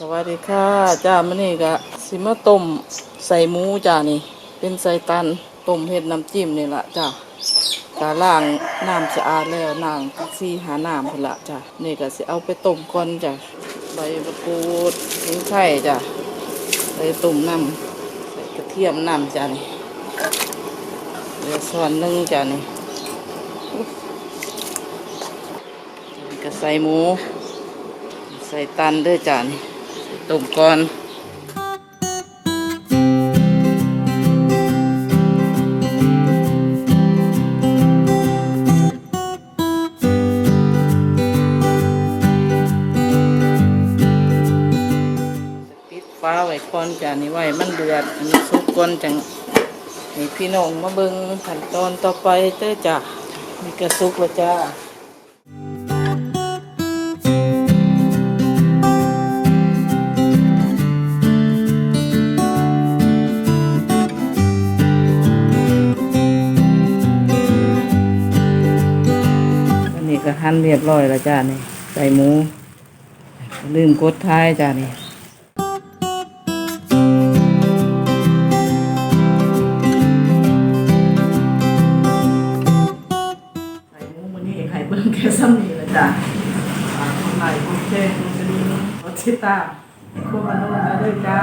สวัสดีค่ะจ้ามื้อนี้ก็สิมาต้มใส่หมูจ้านี่ เป็นใส่ตันต้มเฮ็ดน้ำจิ้มนี่ละจ้ากะล้างน้ำสะอาดแล้วนางซีหาน้ำพุ่นละจ้ะนี่ก็สิเอาไปต้มก่อนจ้ะใบมะกรูดขิงไข่จ้ะใส่ต้มน้ำใส่กระเทียมน้ำจ้ะนี่เดี๋ยวส่วนหนึ่งจ้ะนี่ก็ใส่หมูใส่ตันด้วยจ้ะนี่ใส่ ต้มก่อนปิดฟ้าไว้ก่อนจ้ะนี่ไว้มันเดือดอันนี้สุกก่อนจังให้พี่น้องมาเบิ่งขั้นตอนต่อไปเด้อจ้ะนี่ก็สุกแล้วจ้า ก็หั่นเรียบร้อยแล้วจ้านี่ใส่หมู ลืมกดท้ายจ้านี่ใส่หมูมันนี่ไข่เบิ้งแค่ซ้ำนี่ละจ้าคนไหนคนแจ้งคนจะดีคนติดตามคนมาโน่นนะด้วยจ้า